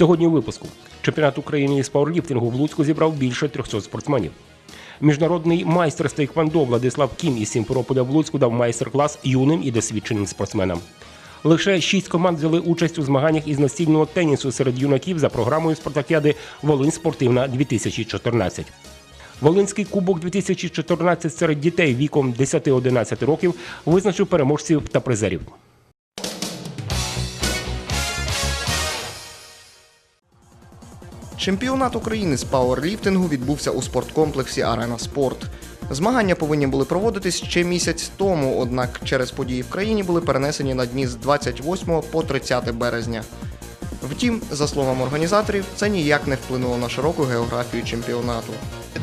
Сьогодні у випуску чемпіонат України із пауерліфтингу в Луцьку зібрав більше 300 спортсменів. Міжнародний майстер з тейквондо Владислав Кім із Сімферополя в Луцьку дав майстер-клас юним і досвідченим спортсменам. Лише шість команд взяли участь у змаганнях із настільного тенісу серед юнаків за програмою спартакіади Волинь спортивна 2014. Волинський кубок 2014 серед дітей віком 10-11 років визначив переможців та призерів. Чемпіонат України з пауерліфтингу відбувся у спорткомплексі Арена Спорт. Змагання повинні були проводитись ще місяць тому, однак через події в країні були перенесені на дні з 28 по 30 березня. Втім, за словами організаторів, це ніяк не вплинуло на широку географію чемпіонату.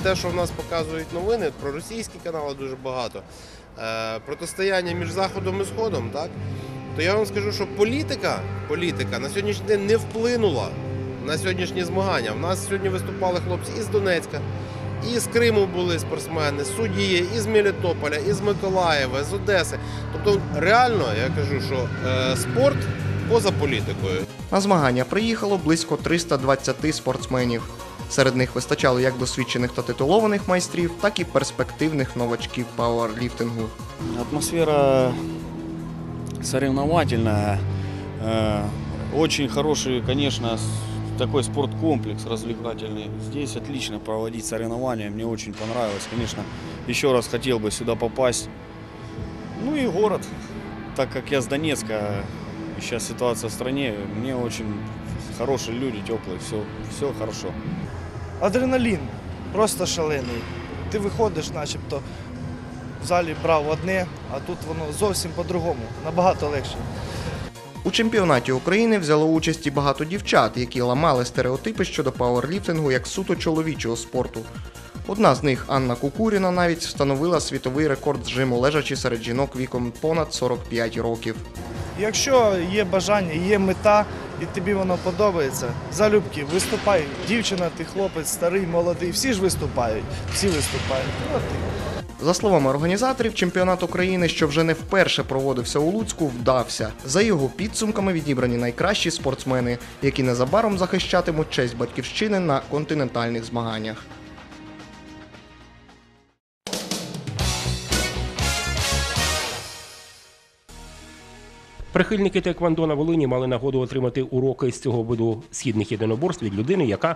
Те, що в нас показують новини, про російські канали дуже багато, е, протистояння між Заходом і Сходом, так? То я вам скажу, що політика, політика на сьогоднішній день не вплинула на сьогоднішні змагання. У нас сьогодні виступали хлопці із Донецька, і з Криму були спортсмени, судді є, із Мелітополя, із Миколаєва, з Одеси. Тобто, реально, я кажу, що е, спорт поза політикою. На змагання приїхало близько 320 спортсменів. Серед них вистачало як досвідчених та титулованих майстрів, так і перспективних новачків пауерліфтингу. Атмосфера соревновательная. Э, Очень хороший, конечно, с- такой спорткомплекс развлекательный. Здесь отлично проводить соревнования. Мне очень понравилось. Конечно, еще раз хотел бы сюда попасть. Ну и город. Так как я с Донецка, и сейчас ситуация в стране, мне очень хорошие люди, теплые, все, все хорошо. адреналін просто шалений. Ти виходиш, начебто в залі брав одне, а тут воно зовсім по-другому, набагато легше. У чемпіонаті України взяло участь і багато дівчат, які ламали стереотипи щодо пауерліфтингу як суто чоловічого спорту. Одна з них, Анна Кукуріна, навіть встановила світовий рекорд з жиму лежачи серед жінок віком понад 45 років. Якщо є бажання, є мета, і тобі воно подобається, залюбки виступай. Дівчина, ти хлопець, старий, молодий, всі ж виступають, всі виступають. Ну, і За словами організаторів, чемпіонат України, що вже не вперше проводився у Луцьку, вдався. За його підсумками відібрані найкращі спортсмени, які незабаром захищатимуть честь батьківщини на континентальних змаганнях. Прихильники Теквандо на Волині мали нагоду отримати уроки з цього виду східних єдиноборств від людини, яка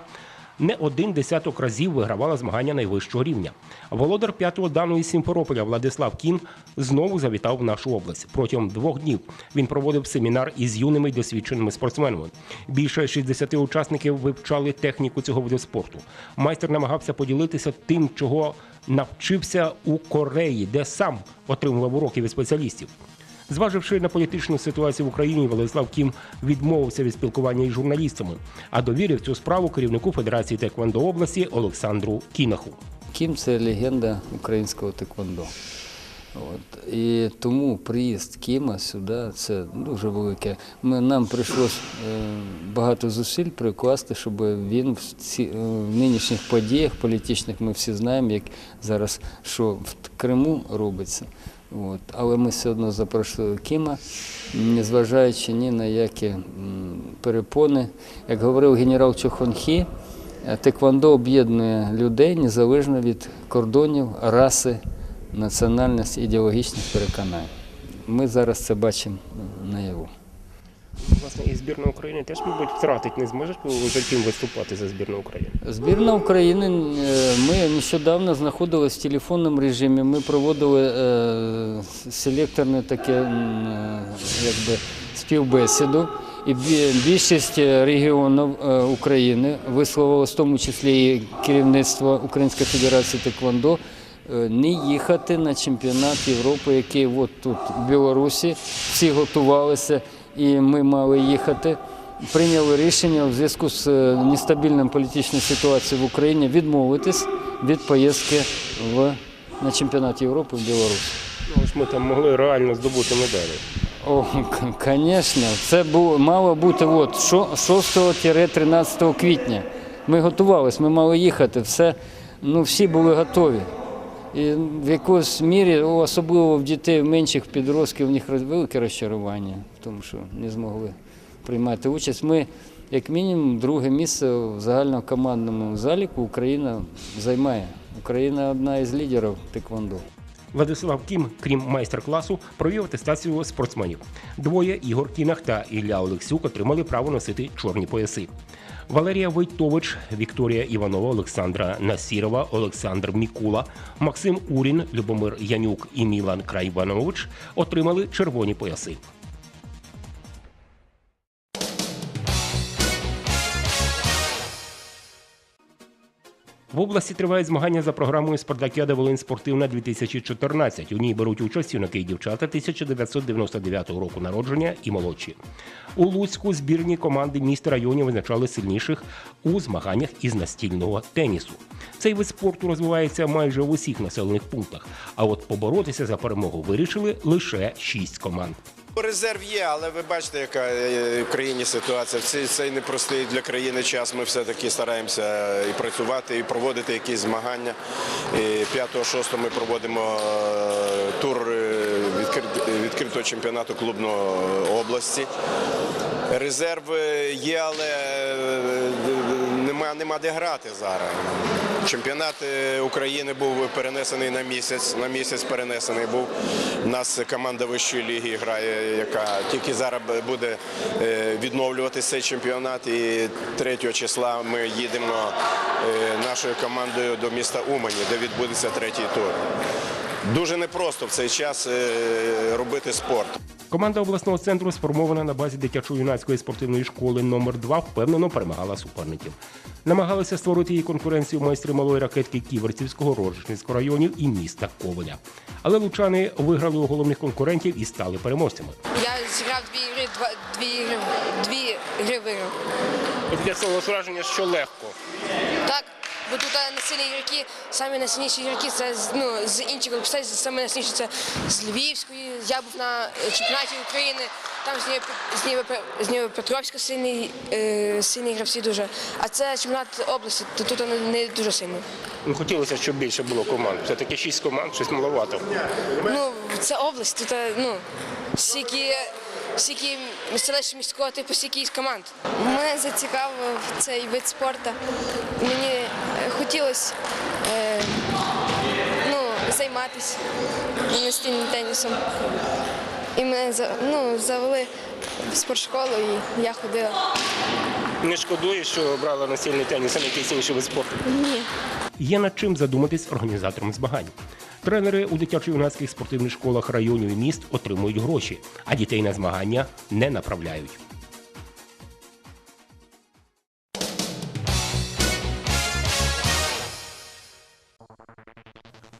не один десяток разів вигравала змагання найвищого рівня. Володар п'ятого дану Сімферополя Владислав Кін знову завітав в нашу область. Протягом двох днів він проводив семінар із юними й досвідченими спортсменами. Більше 60 учасників вивчали техніку цього виду спорту. Майстер намагався поділитися тим, чого навчився у Кореї, де сам отримував уроки від спеціалістів. Зваживши на політичну ситуацію в Україні, Владислав Кім відмовився від спілкування із журналістами, а довірив цю справу керівнику Федерації Теквондо області Олександру Кінаху. Кім це легенда українського теквондо. От. І тому приїзд Кіма сюди це дуже велике. Ми, нам прийшлось е, багато зусиль прикласти, щоб він в, ці, е, в нинішніх подіях політичних ми всі знаємо, як зараз що в Криму робиться. От. Але ми все одно запрошували Кіма, незважаючи ні на які перепони. Як говорив генерал Чохонхі, Е, Теквондо об'єднує людей незалежно від кордонів, раси, національності, ідеологічних переконань. Ми зараз це бачимо наяву. І збірна України теж, мабуть, втратить не зможе за виступати за збірну України. Збірна України. е, Ми нещодавно знаходилися в телефонному режимі. Ми проводили е, селекторне таке е, якби, співбесіду. І більшість регіонів України висловило, в тому числі і керівництво Української Федерації Теквондо, не їхати на чемпіонат Європи, який от тут в Білорусі. Всі готувалися, і ми мали їхати прийняли рішення в зв'язку з е, нестабільною політичною сіитуацією в Україні відмовитись від поїздки в, на чемпіонат Європи в Білорусь. Ну, ж ми там могли реально здобути медалі. О, звісно, це було, мало бути от, шо- 6-13 квітня. Ми готувалися, ми мали їхати, все, ну, всі були готові. І в якоїсь мірі, особливо в дітей менших підростків, у них велике розчарування тому, що не змогли приймати участь. Ми, як мінімум, друге місце в загальнокомандному заліку Україна займає. Україна одна із лідерів теквондо. Владислав Кім, крім майстер-класу, провів атестацію спортсменів. Двоє Ігор Кінах та Ілля Олексюк отримали право носити чорні пояси. Валерія Войтович, Вікторія Іванова, Олександра Насірова, Олександр Мікула, Максим Урін, Любомир Янюк і Мілан Крайванович отримали червоні пояси. В області тривають змагання за програмою Спартакіада Волинь Спортивна 2014. У ній беруть участь юнаки і дівчата 1999 року народження і молодші. У Луцьку збірні команди міст районів визначали сильніших у змаганнях із настільного тенісу. Цей вид спорту розвивається майже в усіх населених пунктах. А от поборотися за перемогу вирішили лише шість команд. Резерв є, але ви бачите, яка е, в країні ситуація. Цей, цей непростий для країни час. Ми все-таки стараємося і працювати, і проводити якісь змагання. 5-6 ми проводимо е, тур е, відкритого чемпіонату клубного області. Резерв е, є, але е, нема, де грати зараз. Чемпіонат е, України був перенесений на місяць. На місяць перенесений був. У нас команда вищої ліги грає, яка тільки зараз буде е, відновлюватися цей чемпіонат. І 3 числа ми їдемо е, нашою командою до міста Умані, де відбудеться третій тур. Дуже непросто в цей час робити спорт. Команда обласного центру, сформована на базі дитячо-юнацької спортивної школи номер 2 впевнено перемагала суперників. Намагалися створити їй конкуренцію майстри малої ракетки Ківерцівського, Рожичницького районів і міста Ковеля. Але лучани виграли у головних конкурентів і стали переможцями. Я зіграв дві ігри, два, дві ігри, дві ігри виграв. Для цього враження, що легко. Так, бо тут е, насильні ігроки, самі найсильніші ігроки, це з- ну, з інших груп, саме найсильніші це з Львівської. Я був на е, чемпіонаті України, там з Дніпро- з Дніпропетровська сильні, е, сильні гравці дуже. А це чемпіонат області, то тут вони не дуже сильні. Ну, Хотілося, щоб більше було команд. Все-таки шість команд, щось маловато. Ну, це область, тут е, ну, стільки, стільки селища міського типу, стільки команд. Мене зацікавив цей вид спорту. Мені хотілося е, ну, займатися настільним тенісом. І мене ну, завели в спортшколу і я ходила. Не шкодуєш, що обрала настільний теніс, а не якийсь інший вид спорту? Ні. Є над чим задуматись організаторам змагань. Тренери у дитячо-юнацьких спортивних школах районів і міст отримують гроші, а дітей на змагання не направляють.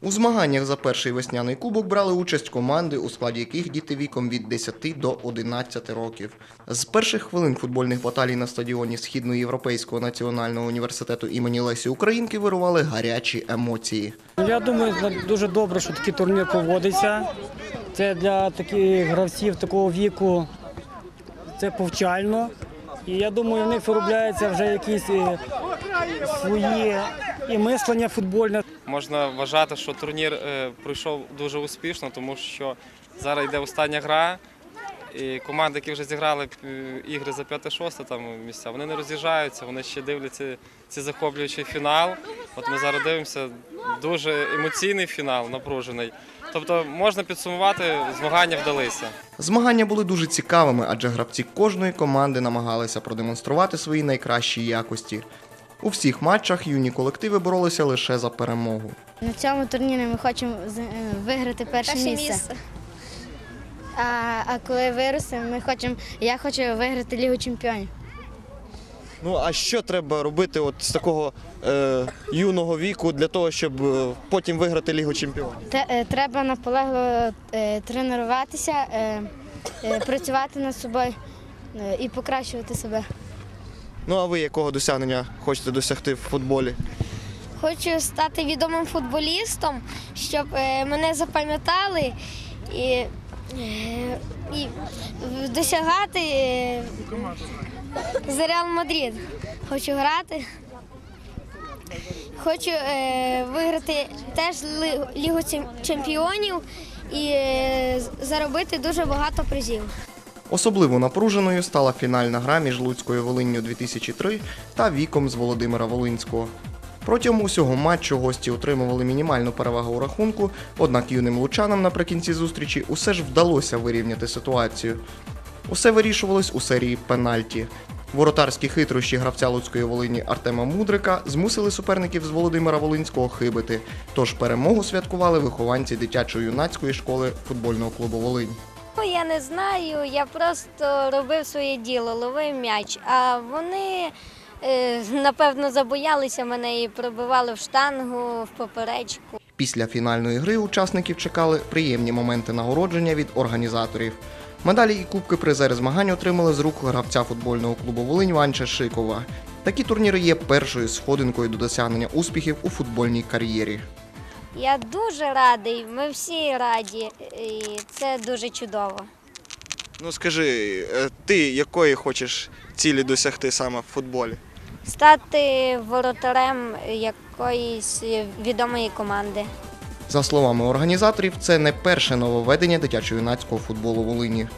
У змаганнях за перший весняний кубок брали участь команди, у складі яких діти віком від 10 до 11 років. З перших хвилин футбольних баталій на стадіоні Східноєвропейського національного університету імені Лесі Українки вирували гарячі емоції. Я думаю, дуже добре, що такий турнір проводиться. Це для таких гравців такого віку це повчально. І я думаю, в них виробляються вже якісь е, свої і мислення футбольне. Можна вважати, що турнір е, пройшов дуже успішно, тому що зараз йде остання гра. І команди, які вже зіграли е, ігри за 5-6 там місця, вони не роз'їжджаються, вони ще дивляться цей захоплюючий фінал. От ми зараз дивимося дуже емоційний фінал, напружений. Тобто можна підсумувати, змагання вдалися. Змагання були дуже цікавими, адже гравці кожної команди намагалися продемонструвати свої найкращі якості. У всіх матчах юні колективи боролися лише за перемогу. На цьому турнірі ми хочемо е, виграти перше, Перше місце. місце. А, а коли виростемо, ми хочемо. Я хочу виграти Лігу Чемпіонів. Ну а що треба робити от з такого е, юного віку для того, щоб е, потім виграти Лігу Чемпіонів? Те- е, треба наполегливо е, тренуватися, е, е, працювати над собою е, і покращувати себе. Ну а ви якого досягнення хочете досягти в футболі? Хочу стати відомим футболістом, щоб е, мене запам'ятали і, е, і досягати е, за Реал Мадрид. Хочу грати. Хочу е, виграти теж Лігу чемпіонів і е, заробити дуже багато призів. Особливо напруженою стала фінальна гра між Луцькою Волинню 2003 та віком з Володимира Волинського. Протягом усього матчу гості отримували мінімальну перевагу у рахунку, однак юним лучанам наприкінці зустрічі усе ж вдалося вирівняти ситуацію. Усе вирішувалось у серії пенальті. Воротарські хитрощі гравця Луцької Волині Артема Мудрика змусили суперників з Володимира Волинського хибити. Тож перемогу святкували вихованці дитячо-юнацької школи футбольного клубу Волинь. Ну, я не знаю, я просто робив своє діло, ловив м'яч. А вони, е, напевно, забоялися мене і пробивали в штангу, в поперечку. Після фінальної гри учасників чекали приємні моменти нагородження від організаторів. Медалі і кубки призери змагань отримали з рук гравця футбольного клубу Волинь Ванча Шикова. Такі турніри є першою сходинкою до досягнення успіхів у футбольній кар'єрі. Я дуже радий, ми всі раді, і це дуже чудово. Ну скажи, е, ти якої хочеш цілі досягти саме в футболі? Стати воротарем якоїсь відомої команди. За словами організаторів, це не перше нововведення дитячо-юнацького футболу Волині.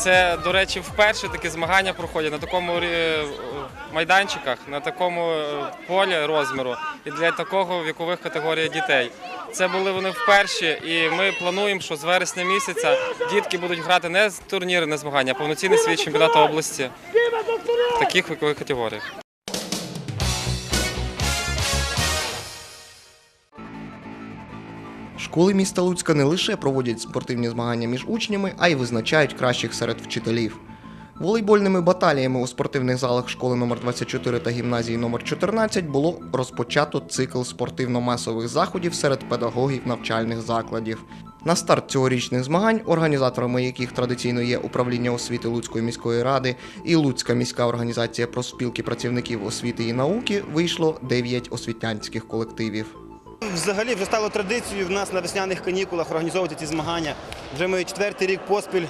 Це, до речі, вперше такі змагання проходять на такому майданчиках, на такому е, полі розміру і для такого вікових категорій дітей. Це були вони вперше, і ми плануємо, що з вересня місяця дітки будуть грати не турніри, не змагання, а повноцінний свій чемпіонат області в таких вікових категоріях. Школи міста Луцька не лише проводять спортивні змагання між учнями, а й визначають кращих серед вчителів. Волейбольними баталіями у спортивних залах школи номер 24 та гімназії номер 14 було розпочато цикл спортивно-масових заходів серед педагогів навчальних закладів. На старт цьогорічних змагань, організаторами яких традиційно є управління освіти Луцької міської ради і Луцька міська організація профспілки працівників освіти і науки, вийшло 9 освітянських колективів. Взагалі вже стало традицією в нас на весняних канікулах організовувати ці змагання. Вже ми четвертий рік поспіль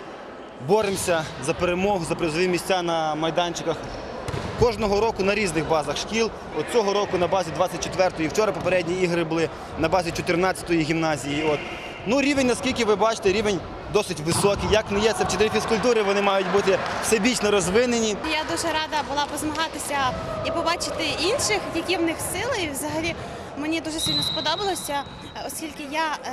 боремося за перемогу, за призові місця на майданчиках. Кожного року на різних базах шкіл. От цього року на базі 24-ї. Вчора попередні ігри були на базі 14-ї гімназії. От. Ну, рівень, наскільки ви бачите, рівень досить високий. Як не є, це вчителі фізкультури, вони мають бути всебічно розвинені. Я дуже рада була позмагатися і побачити інших, які в них сили. І взагалі мені дуже сильно сподобалося, оскільки я е,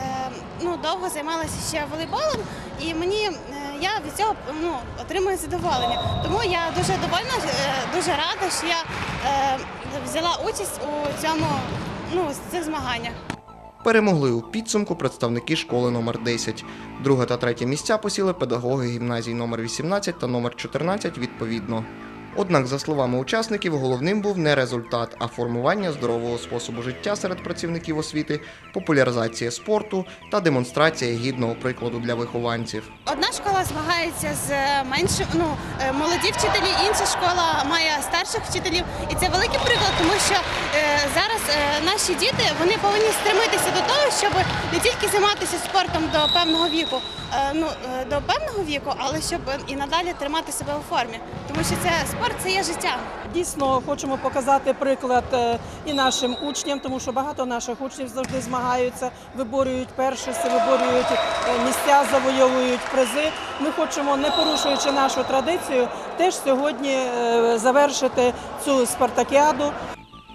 ну, довго займалася ще волейболом, і мені е, я від цього ну, отримую задоволення. Тому я дуже довольна, е, дуже рада, що я взяла участь у цьому ну, цих змаганнях. Перемогли у підсумку представники школи номер 10. Друге та третє місця посіли педагоги гімназій номер 18 та номер 14 відповідно. Однак, за словами учасників, головним був не результат, а формування здорового способу життя серед працівників освіти, популяризація спорту та демонстрація гідного прикладу для вихованців. Одна школа змагається з меншим, ну е, молоді вчителі, інша школа має старших вчителів, і це великий приклад, тому що е, зараз е, наші діти вони повинні стремитися до того, щоб не тільки займатися спортом до певного віку, е, ну е, до певного віку, але щоб і надалі тримати себе у формі, тому що це спорт це є життя. Дійсно, хочемо показати приклад е, і нашим учням, тому що багато наших учнів завжди змагаються, виборюють першості, виборюють е, місця, завойовують призи. Ми хочемо, не порушуючи нашу традицію, теж сьогодні е, завершити цю спартакіаду.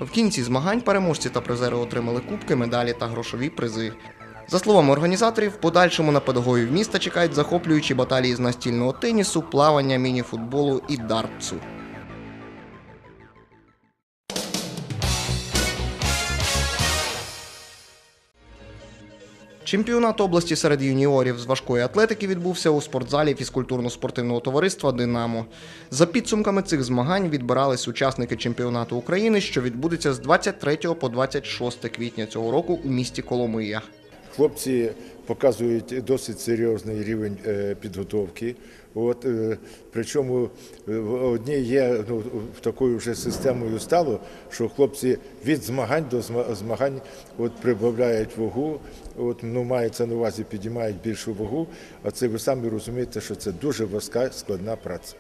В кінці змагань переможці та призери отримали кубки, медалі та грошові призи. За словами організаторів, в подальшому на педагогів міста чекають захоплюючі баталії з настільного тенісу, плавання, міні-футболу і дартсу. Чемпіонат області серед юніорів з важкої атлетики відбувся у спортзалі фізкультурно-спортивного товариства Динамо. За підсумками цих змагань відбирались учасники чемпіонату України, що відбудеться з 23 по 26 квітня цього року у місті Коломия. Хлопці показують досить серйозний рівень е, підготовки. От, е, причому е, в- одні є ну, такою вже системою стало, що хлопці від змагань до змагань от, прибавляють вагу, от, ну, мається на увазі, підіймають більшу вагу, а це ви самі розумієте, що це дуже важка складна праця.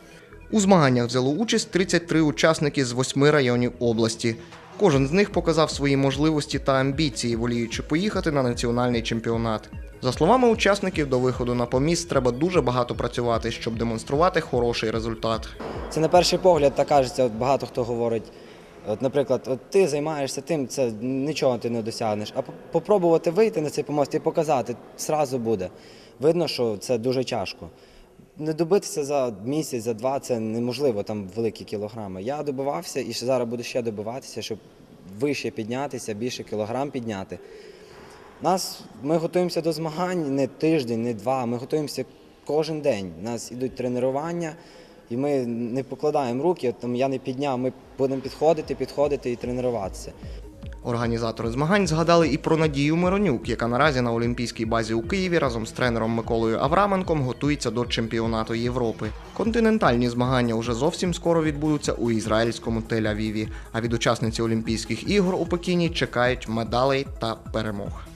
У змаганнях взяло участь 33 учасники з восьми районів області. Кожен з них показав свої можливості та амбіції, воліючи поїхати на національний чемпіонат. За словами учасників, до виходу на поміст треба дуже багато працювати, щоб демонструвати хороший результат. Це на перший погляд так кажеться, от багато хто говорить. От, наприклад, от ти займаєшся тим, це нічого ти не досягнеш. А по- попробувати вийти на цей помост і показати зразу буде. Видно, що це дуже тяжко. Не добитися за місяць, за два це неможливо, там великі кілограми. Я добивався і зараз буду ще добиватися, щоб вище піднятися, більше кілограм підняти. Нас, ми готуємося до змагань не тиждень, не два. Ми готуємося кожен день. У нас ідуть тренування, і ми не покладаємо руки. Там я не підняв. Ми будемо підходити, підходити і тренуватися. Організатори змагань згадали і про Надію Миронюк, яка наразі на Олімпійській базі у Києві разом з тренером Миколою Авраменком готується до чемпіонату Європи. Континентальні змагання уже зовсім скоро відбудуться у ізраїльському Тель-Авіві. А від учасниці Олімпійських ігор у Пекіні чекають медалей та перемог.